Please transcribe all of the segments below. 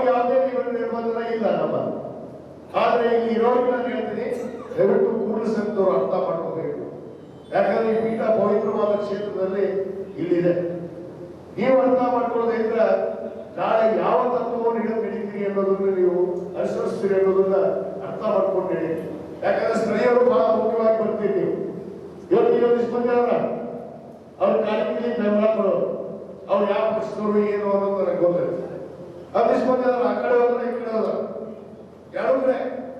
ಅವ್ರಿಗೆ ಯಾವುದೇ ನಿಯಮ ನಿರ್ಬಂಧನ ಇಲ್ಲ ನಮ್ಮ ಆದ್ರೆ ಇಲ್ಲಿ ಇರೋರಿಗೆ ನಾನು ಹೇಳ್ತೀನಿ, ದಯವಿಟ್ಟು ಕೂಡಲಿಸಂತವ್ರು ಅರ್ಥ ಮಾಡ್ಕೋಬೇಕು. ಯಾಕಂದ್ರೆ ಈ ಪೀಠ ಪವಿತ್ರವಾದ ಕ್ಷೇತ್ರದಲ್ಲಿ ಇಲ್ಲಿದೆ. ನೀವು ಅರ್ಥ ಮಾಡ್ಕೊಳ್ಳೋದ್ರಿಂದ ನಾಳೆ ಯಾವ ತತ್ವವನ್ನು ಹಿಡಿದು ನಡೀತೀರಿ ಅನ್ನೋದನ್ನ ನೀವು ಅನುಸರಿಸ್ತೀರಿ ಅನ್ನೋದನ್ನ ಅರ್ಥ ಮಾಡ್ಕೊಂಡು ನಡಿ ಯಾಕಂದ್ರೆ ಸ್ತ್ರೀಯರು ಬಹಳ ಮುಖ್ಯವಾಗಿ ಬರ್ತೀರಿ ನೀವು. ಇವತ್ತು ಇವತ್ತು ಮಂದಿ ಅವರ, ಅವ್ರ ಕಾರ್ಯಕ್ರಮ ಬೆಂಬಲ ಕೊಡೋರು. ಅವ್ರು ಯಾವ ಪಕ್ಷದವರು ಏನು ಅನ್ನೋದು ನನಗೆ ಗೊತ್ತಿಲ್ಲ. ಅವ್ರು ಆ ಕಡೆ ಹೋದ್ರೆ ಈ ಕಡೆ ಹೋದ್ರ. ಯಾರು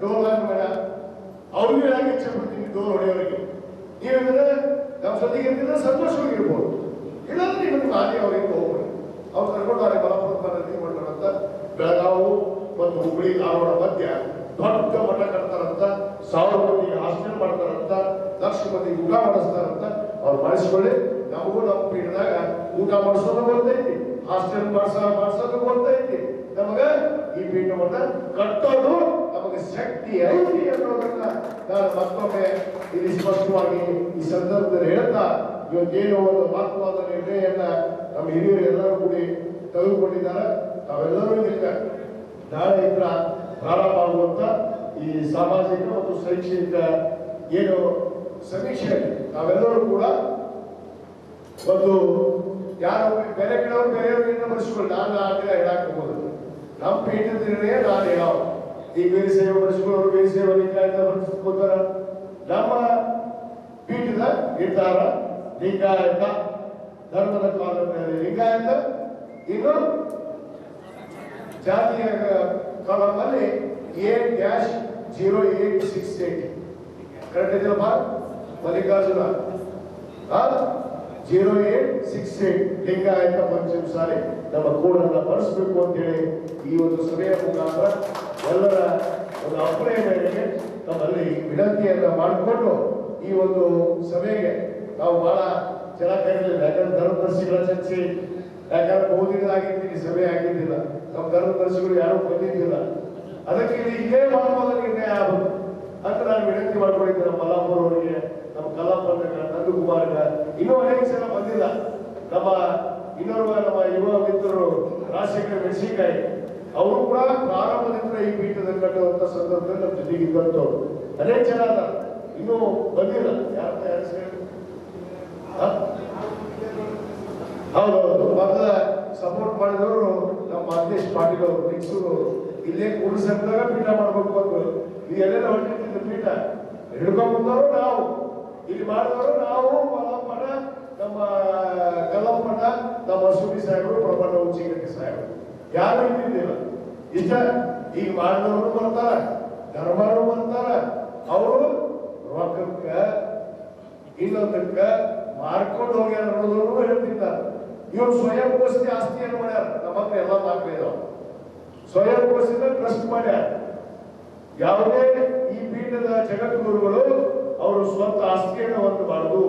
ಡೋಲ್ ಬೇಡ ಅವ್ರಿಗೆ ಹೇಳಕ್ಕೆ ಇಚ್ಛೆ ಪಡ್ತೀನಿ ಡೋರ್ ಹೊಡೆಯೋರಿಗೆ. ನೀವೇಂದ್ರೆ ನಮ್ಮ ಜೊತೆಗೆ ಇರ್ತಿದ್ರೆ ಸಂತೋಷವಾಗಿರ್ಬೋದು. ಇಲ್ಲಾಂದ್ರೆ ನೀವು ಹಾದಿ ಅವರಿಗೆ ಹೋಗ್ಬೇಡಿ ಅವ್ರು ಕರ್ಕೊಂಡು ಅವ್ರಿಗೆ ಬಲಪುರ ನದಿ ಮಾಡ್ತಾರಂತ ಬೆಳಗಾವು ಮತ್ತು ಹುಬ್ಬಳ್ಳಿ ಧಾರವಾಡ ಮಧ್ಯ ದೊಡ್ಡ ಮಠ ಕಟ್ತಾರಂತ ಸಾವಿರ ಮಂದಿಗೆ ಹಾಸ್ಟೆಲ್ ಮಾಡ್ತಾರಂತ ಲಕ್ಷ ಮಂದಿಗೆ ಊಟ ಮಾಡಿಸ್ತಾರಂತ. ಅವ್ರು ಮಾಡಿಸ್ಕೊಳ್ಳಿ ನಮಗೂ ನಮ್ಮ ಪೀಠದಾಗ ಊಟ ಮಾಡಿಸೋದು ಗೊತ್ತೈತಿ ಹಾಸ್ಟೆಲ್ ಮಾಡ್ಸ ಮಾಡ್ಸೋದು ಗೊತ್ತೈತಿ ನಮಗ ಈ ಪೀಠವನ್ನ ಕಟ್ಟೋದು ನಮಗೆ ಶಕ್ತಿ ಐತಿ ಅನ್ನೋದನ್ನ ನಾನು ಮತ್ತೊಮ್ಮೆ ಇಲ್ಲಿ ಸ್ಪಷ್ಟವಾಗಿ ಈ ಸಂದರ್ಭದಲ್ಲಿ ಹೇಳ್ತಾ ಇವತ್ತೇನೋ ಒಂದು ಮಹತ್ವವಾದ ನಿರ್ಣಯವನ್ನ ನಮ್ಮ ಹಿರಿಯರು ಎಲ್ಲರೂ ಕೂಡಿ ತೆಗೆದುಕೊಂಡಿದ್ದಾರೆ. ತಾವೆಲ್ಲರೂ ಇದಕ್ಕೆ ನಾಳೆಯಿಂದ ಪ್ರಾರಂಭ ಆಗುವಂತ ಈ ಸಾಮಾಜಿಕ ಮತ್ತು ಶೈಕ್ಷಣಿಕ ಏನು ಸಮೀಕ್ಷೆ ತಾವೆಲ್ಲರೂ ಕೂಡ ಒಂದು ಯಾರು ಬೇರೆ ಕಡೆಯವರು ಬೇರೆಯವ್ರಿಗೆ ಬರೆಸ್ಕೊಳ್ಳಿ ನಾನು ಆ ಹೇಳಕ್ ಹೋಗೋದು ನಮ್ಮ ಪೀಠದ ನಿರ್ಣಯ ನಾನು. ಹೇಳೋ ಈ ಬೇರೆ ಸೇವೆ ಬರೆಸ್ಕೊಳ್ಳೋರು ಬೇರೆ ಸೇವೆ ಲಿಂಗಾಯತ ಬರೆಸ್ಕೋತಾರ ನಮ್ಮ ಪೀಠದ ನಿರ್ಧಾರ ಲಿಂಗಾಯತ ಧರ್ಮದ ಕಾಲದ ಲಿಂಗಾಯತ ಇನ್ನು ಜಾತಿಯ ಕಾಲಮಲ್ಲಿ A dash zero eight six eight correct ಇದೆಯಲ್ಲಪ್ಪ Mallikarjuna zero eight six eight Lingayat Panchamasali ನಮ್ಮ ಕೂಡನ್ನ ಬಳಸಬೇಕು ಅಂತೇಳಿ ಈ ಒಂದು ಸಭೆಯ ಮುಖಾಂತರ ಎಲ್ಲರ ಒಂದು ಅಪ್ಪಣೆಯ ಮೇರೆಗೆ ತಮ್ಮಲ್ಲಿ ವಿನಂತಿಯನ್ನ ಮಾಡಿಕೊಂಡು ಈ ಒಂದು ಸಭೆಗೆ ನಾವು ಬಹಳ ಚೆನ್ನಾಗಿ ಕರೀಲಿಲ್ಲ ಯಾಕಂದ್ರೆ ಧರ್ಮದರ್ಶಿಗಳ ಚರ್ಚೆ ಯಾಕಂದ್ರೆ ಬಹುದಿನದಾಗಿದ್ದೀನಿ ಸಭೆ ಆಗಿದ್ದಿಲ್ಲ ನಮ್ಮ ಧರ್ಮದರ್ಶಿಗಳು ಯಾರು ಬಂದಿದ್ದಿಲ್ಲ. ಅದಕ್ಕೆ ಇದು ಮಹತ್ವದ ನಿರ್ಣಯ ಆಗಬೇಕು ಅಂತ ನಾನು ವಿನಂತಿ ಮಾಡ್ಕೊಂಡಿದ್ದೆ ನಮ್ಮ ಮಲ್ಲಾಪುರ ಅವರಿಗೆ ನಮ್ಮ ಕಲಾಪಂಗ ನಂದಕುಮಾರ್ಗ ಇನ್ನೂ ಅನೇಕ ಬಂದಿಲ್ಲ. ನಮ್ಮ ಇನ್ನೋರ್ವ ನಮ್ಮ ಯುವ ಮಿತ್ರರು ರಾಜಶೇಖರ ಮೆಣಸಿನಕಾಯಿ, ಅವರು ಕೂಡ ಪ್ರಾರಂಭದಿಂದ ಈ ಪೀಠದಲ್ಲಿ ಕಟ್ಟುವಂತ ಸಂದರ್ಭದಲ್ಲಿ ನಮ್ಮ ಜೊತೆಗೆ ಇದ್ದಂಥವ್ರು ಅನೇಕ ಜನ ಅದ ಇನ್ನೂ ಬಂದಿಲ್ಲ. ಯಾರ? ಹೌದೌದು. ಸಪೋರ್ಟ್ ಮಾಡಿದವರು ನಮ್ಮ ಮಹೇಶ್ ಪಾಟೀಲ್ ಅವರು, ಮೈಸೂರು. ಇಲ್ಲೇ ಕೂಡಿಸಿದಾಗ ಪೀಠ ಮಾಡ್ಬೇಕು ಅಂತ ನೀವು ಎಲ್ಲೆಲ್ಲ ಹೊಟ್ಟಿದ್ದ ಪೀಠ. ಹಿಡ್ಕೊಂಡ್ ಬಂದವರು ನಾವು. ಇಲ್ಲಿ ಮಾಡಿದವರು ನಾವು ಮಲಪ್ಪನ ನಮ್ಮ ಮಠ ನಮ್ಮ ಸುಡಿ ಸಾಹೇಬರು ಪ್ರಬಂಧ ಉಚ್ಚಿಗಟ್ಟಿ ಸಾಹೇಬರು. ಯಾರು ಇದ್ದಿದ್ದಿಲ್ಲ. ಇಷ್ಟ ಈಗ ಮಾಡಿದವರು ಬರ್ತಾರ ಧರ್ಮರು ಬರ್ತಾರ. ಅವರು ರೊಕ್ಕಕ್ಕ ಇನ್ನೊಂದಕ್ಕ ಮಾರ್ಕೊಂಡು ಹೋಗ್ಯಾರ ಅನ್ನೋದನ್ನು ಹೇಳ್ತಿದ್ದಾರೆ. ಇವ್ರು ಸ್ವಯಂ ಘೋಷಿತ ಆಸ್ತಿಯನ್ನು ಮಾಡ್ಯಾರ. ನಮ್ಮ ಹತ್ರ ಎಲ್ಲ ಇದಾವ. ಸ್ವಯಂ ಘೋಷಿತ ಟ್ರಸ್ಟ್ ಮಾಡ್ಯಾರ. ಯಾವುದೇ ಈ ಪೀಠದ ಜಗದ್ಗುರುಗಳು ಅವರು ಸ್ವಂತ ಆಸ್ತಿಯನ್ನು ಮಾಡುದು